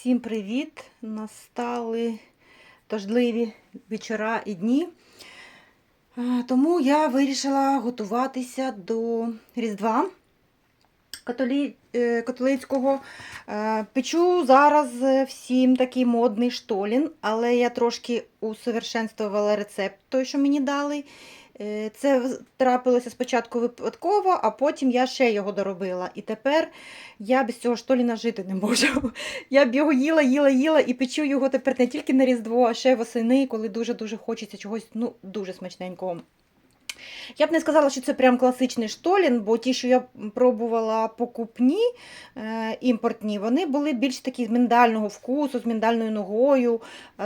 Всім привіт! Настали дождливі вечора і дні. Е, Тому я вирішила готуватися до Різдва е, католицького. Е, Печу зараз всім такий модний штолін, але я трошки усовершенствувала рецепт, той, що мені дали. Е, Це трапилося спочатку випадково, а потім я ще його доробила. І тепер я без цього штоліна жити не можу. Я б його їла, їла, їла і печу його тепер не тільки на Різдво, а ще й восени, коли дуже-дуже хочеться чогось ну, дуже смачненького. Я б не сказала, що це прям класичний штолін, бо ті, що я пробувала покупні е, імпортні, вони були більш такі з міндального вкусу, з міндальною ногою,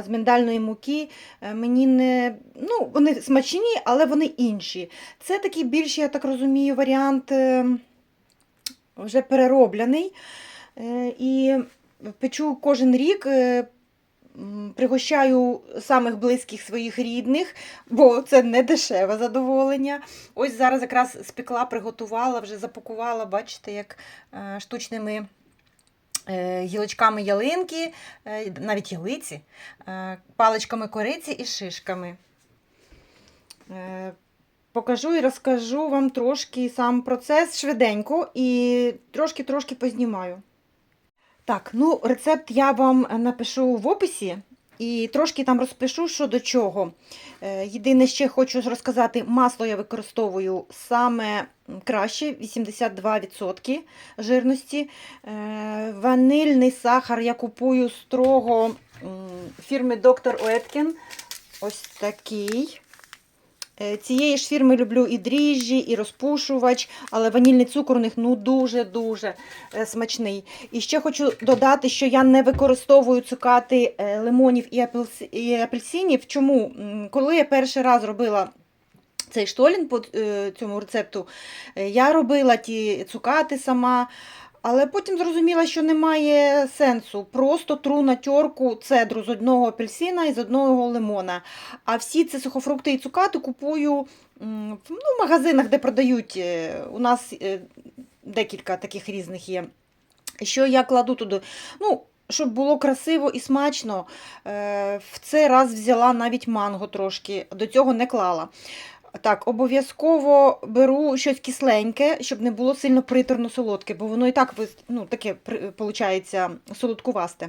з міндальної муки. Е, мені не ну, вони смачні, але вони інші. Це такий більш, я так розумію, варіант е, вже перероблений. Е, І печу кожен рік. Пригощаю самих близьких своїх рідних, бо це не дешеве задоволення. Ось зараз якраз спекла, приготувала, вже запакувала, бачите, як е, штучними е, гілочками ялинки, е, навіть ялиці, паличками кориці і шишками. Покажу і розкажу вам трошки сам процес швиденько і трошки-трошки познімаю. Так, ну рецепт я вам напишу в описі і трошки там розпишу, що до чого. Е, Єдине, ще хочу розказати, масло я використовую саме краще 82% жирності. Е, Ванильний сахар я купую строго фірми Доктор Оеткін. Ось такий. Е, Цієї ж фірми люблю і дріжджі, і розпушувач, але ванільний цукор у них ну дуже-дуже е, смачний. І ще хочу додати, що я не використовую цукати е, лимонів і, апельс- і апельсинів. Чому? Коли я перший раз робила цей штолін по цьому рецепту, я робила ті цукати сама. Але потім зрозуміла, що немає сенсу. Просто тру на тьорку цедру з одного апельсина і з одного лимона. А всі ці сухофрукти і цукати купую ну, в магазинах, де продають. е, У нас е, декілька таких різних є. Що я кладу туди? Ну, щоб було красиво і смачно, е, в цей раз взяла навіть манго трошки, до цього не клала. Так, обов'язково беру щось кисленьке, щоб не було сильно приторно солодке, бо воно і так ну, таке виходить солодкувасте.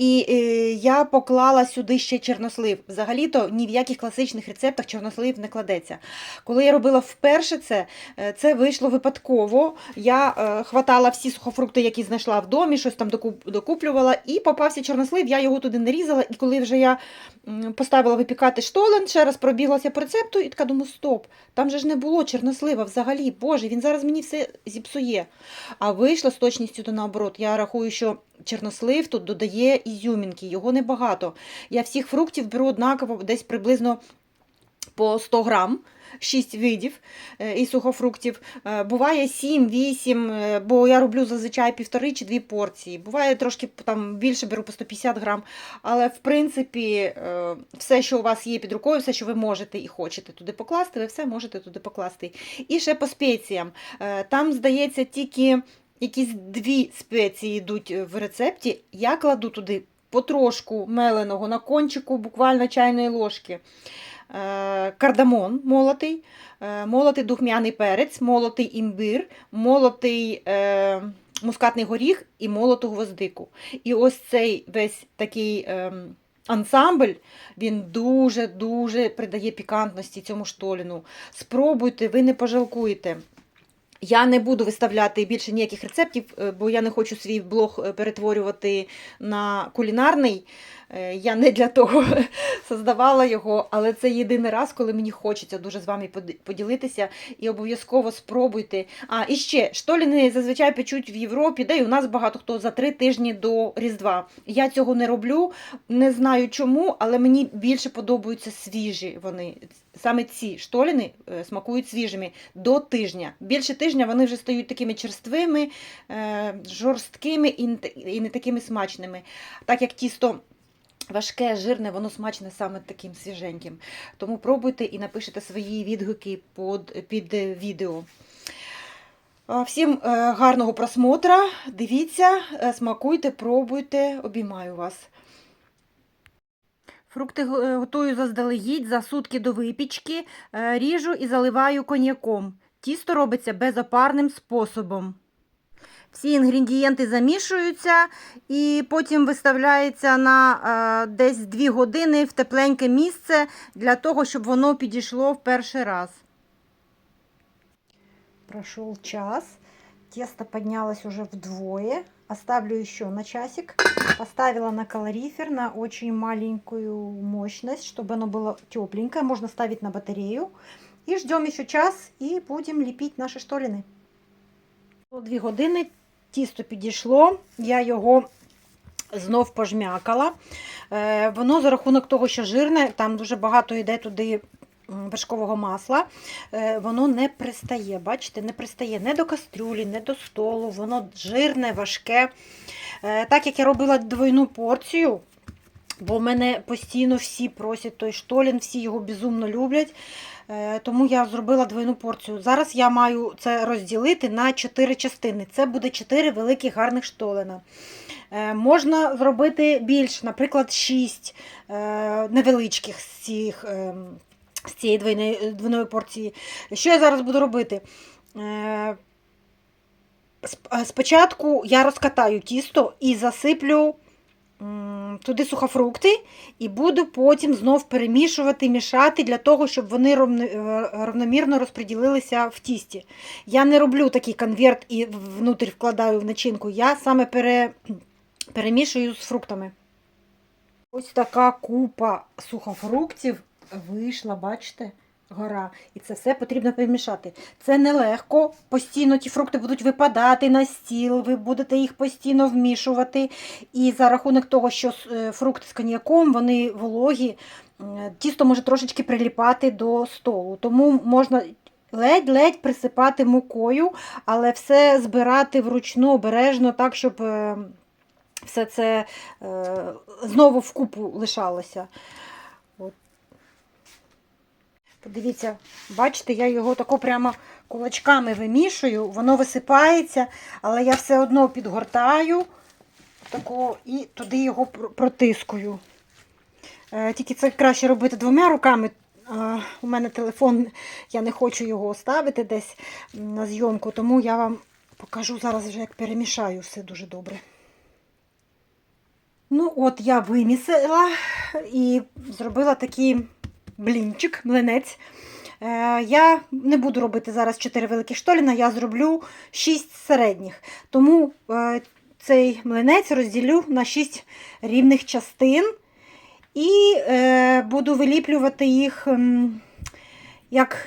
І е, я поклала сюди ще чорнослив. Взагалі-то ні в яких класичних рецептах чорнослив не кладеться. Коли я робила вперше це, е, це вийшло випадково. Я е, хватала всі сухофрукти, які знайшла в домі, щось там докуп, докуплювала, і попався чорнослив, я його туди не різала. І коли вже я поставила випікати штолен, ще раз пробіглася по рецепту, і така думаю, стоп, там же ж не було чорнослива взагалі. Боже, він зараз мені все зіпсує. А вийшло з точністю до наоборот. Я рахую, що чорнослив тут додає ізюмінки, його небагато. Я всіх фруктів беру однаково десь приблизно по 100 грам. 6 видів е, і сухофруктів. Е, Буває 7-8, е, бо я роблю зазвичай півтори чи дві порції. Буває трошки там більше беру по 150 грам. Але в принципі, все, що у вас є під рукою, все, що ви можете і хочете туди покласти, ви все можете туди покласти. І ще по спеціям. Там, здається, тільки якісь дві спеції йдуть в рецепті. Я кладу туди потрошку меленого на кончику, буквально чайної ложки. Е, Кардамон молотий, е, молотий духмяний перець, молотий імбир, молотий е, мускатний горіх і молоту гвоздику. І ось цей весь такий ем, ансамбль, він дуже-дуже придає пікантності цьому штоліну. Спробуйте, ви не пожалкуєте. Я не буду виставляти більше ніяких рецептів, е, бо я не хочу свій блог е, перетворювати на кулінарний. Е, Я не для того создавала його, але це єдиний раз, коли мені хочеться дуже з вами поділитися і обов'язково спробуйте. А, і ще штоліни зазвичай печуть в Європі, де і у нас багато хто за три тижні до Різдва. Я цього не роблю, не знаю чому, але мені більше подобаються свіжі вони. Саме ці штоліни е, смакують свіжими до тижня. Більше тижня вони вже стають такими черствими, е, жорсткими і не такими смачними. Так як тісто важке, жирне, воно смачне саме таким свіженьким. Тому пробуйте і напишите свої відгуки під, під відео. Всім е, гарного просмотра. Дивіться, е, смакуйте, пробуйте, обіймаю вас. Фрукти е, готую заздалегідь за сутки до випічки, ріжу і заливаю коньяком. Тісто робиться безопарним способом. Всі інгредієнти замішуються і потім виставляється на е, десь 2 години в тепленьке місце для того, щоб воно підійшло в перший раз. Прошел час. Тесто поднялось уже вдвое. Оставлю еще на часик. Поставила на калорифер на очень маленькую мощность, чтобы оно было тепленькое. Можно ставить на батарею. И ждем еще час и будем лепить наши штоліни. Дві години тісто підійшло. Я його знов пожмякала. Е, Воно за рахунок того, що жирне, там дуже багато йде туди вершкового масла, е, воно не пристає. Бачите, не пристає не до кастрюлі, не до столу, воно жирне, важке. Е, Так як я робила двойну порцію, бо мене постійно всі просять той штолін, всі його безумно люблять. Е, Тому я зробила двойну порцію. Зараз я маю це розділити на 4 частини. Це буде 4 великих гарних штолена. Е, Можна зробити більш, наприклад, 6 е, невеличких з, цих, з цієї двойної, двойної порції. Що я зараз буду робити? Сп- Спочатку я розкатаю тісто і засиплю туди сухофрукти, і буду потім знов перемішувати, мішати для того, щоб вони ровно- е, розподілилися в тісті. Я не роблю такий конверт і внутрі вкладаю в начинку. Я саме пере, перемішую з фруктами. Ось така купа сухофруктів вийшла, бачите? Гора. І це все потрібно перемішати. Це нелегко. Постійно ті фрукти будуть випадати на стіл, ви будете їх постійно вмішувати. І за рахунок того, що е, фрукти з коньяком, вони вологі, тісто може трошечки приліпати до столу. Тому можна ледь-ледь присипати мукою, але все збирати вручну, обережно, так, щоб е, все це е, знову вкупу лишалося. Подивіться, бачите, я його тако прямо кулачками вимішую, воно висипається, але я все одно підгортаю тако, і туди його протискую. Е, Тільки це краще робити двома руками. У мене телефон, я не хочу його ставити десь на зйомку, тому я вам покажу зараз вже, як перемішаю все дуже добре. Ну, от я вимісила і зробила такий блінчик, млинець. Е, Я не буду робити зараз 4 великих штоліна, я зроблю 6 середніх. Тому е, цей млинець розділю на 6 рівних частин і е, буду виліплювати їх, як,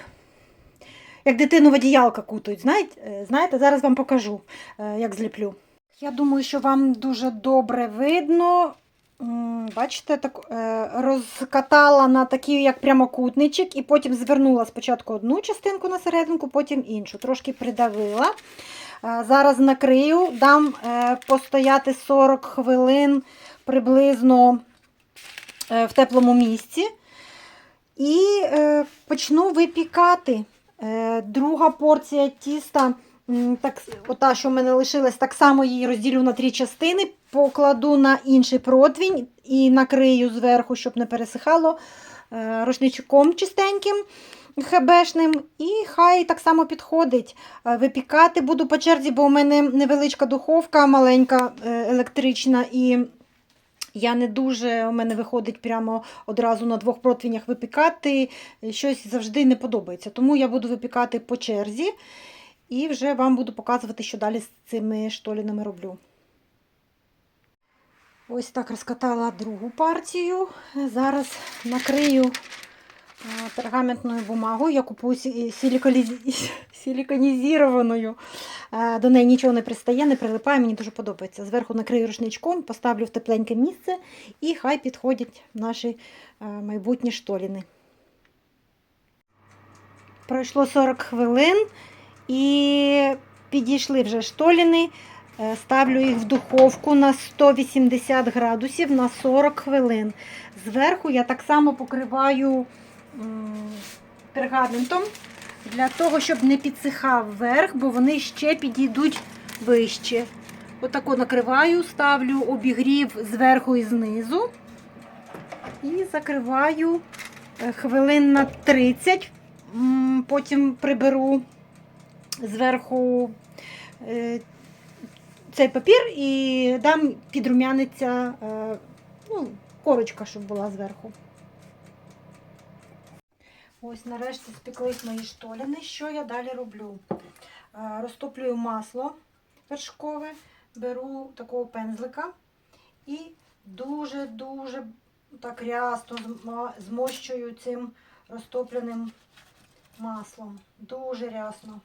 як дитину в одіялка. Знаєте, знаєте, зараз вам покажу, як зліплю. Я думаю, що вам дуже добре видно. Бачите, так, е, розкатала на такий як прямокутничок і потім звернула спочатку одну частинку на серединку, потім іншу. Трошки придавила. Е, Зараз накрию, дам е, постояти 40 хвилин приблизно в теплому місці. І почну випікати. Друга порція тіста, так, ота, що в мене лишилась, так само її розділю на три частини, покладу на інший противень і накрию зверху, щоб не пересихало е, рушничком чистеньким. Хебешним, і хай так само підходить. Е, Випікати буду по черзі, бо у мене невеличка духовка, маленька е, електрична, і я не дуже, у мене виходить прямо одразу на двох противнях випікати. Щось завжди не подобається. Тому я буду випікати по черзі і вже вам буду показувати, що далі з цими штолінами роблю. Ось так розкатала другу партію. Зараз накрию пергаментною бумагою. Я купую. Е, До неї нічого не пристає, не прилипає, мені дуже подобається. Зверху накрию рушничком, поставлю в тепленьке місце і хай підходять наші майбутні штоліни. Пройшло 40 хвилин і підійшли вже штоліни. Е, Ставлю їх в духовку на 180 градусів на 40 хвилин. Зверху я так само покриваю пергаментом для того, щоб не підсихав верх, бо вони ще підійдуть вище. Отако накриваю, ставлю обігрів зверху і знизу. І закриваю е, хвилин на 30. Потім приберу зверху е, цей папір і дам підрумяниться е, ну, корочка, щоб була зверху. Ось нарешті спеклись мої штоліни. Що я далі роблю? Е, Розтоплюю масло вершкове, беру такого пензлика і дуже-дуже так рясно змощую цим розтопленим маслом. Дуже рясно.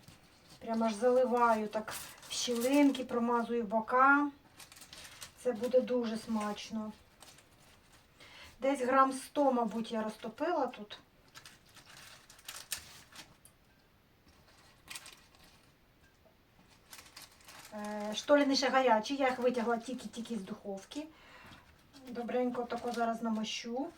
Прямо аж заливаю так в щілинки, промазую бока. Це буде дуже смачно. Десь грам 100, мабуть, я розтопила тут. Е, Штоліни ще гарячі, я їх витягла тільки-тільки з духовки. Добренько тако зараз намощу.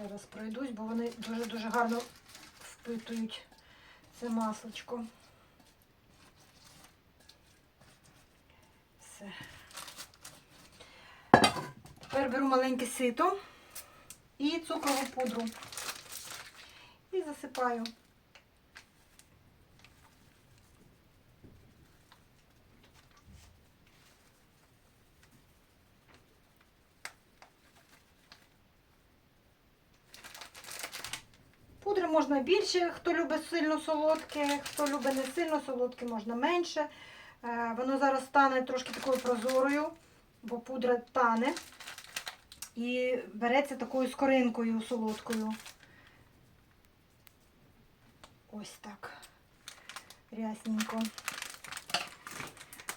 Ще раз пройдусь, бо вони дуже-дуже гарно впитують це масочко. Все. Тепер беру маленьке сито і цукрову пудру. І засипаю. Можна більше, хто любить сильно солодке, хто любить не сильно солодке, можна менше. Е, Воно зараз стане трошки такою прозорою, бо пудра тане. І береться такою скоринкою солодкою. Ось так. Рясненько.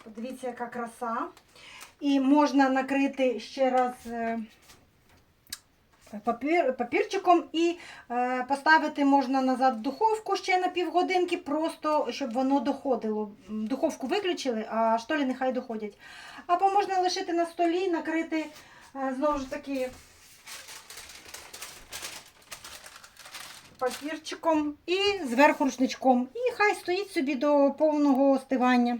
Подивіться, яка краса. І можна накрити ще раз е, папір, папірчиком і е, поставити можна назад в духовку ще на півгодинки, просто щоб воно доходило. Духовку виключили, а штолі нехай доходять. Або можна лишити на столі, накрити е, знову ж таки папірчиком і зверху рушничком. І хай стоїть собі до повного остивання.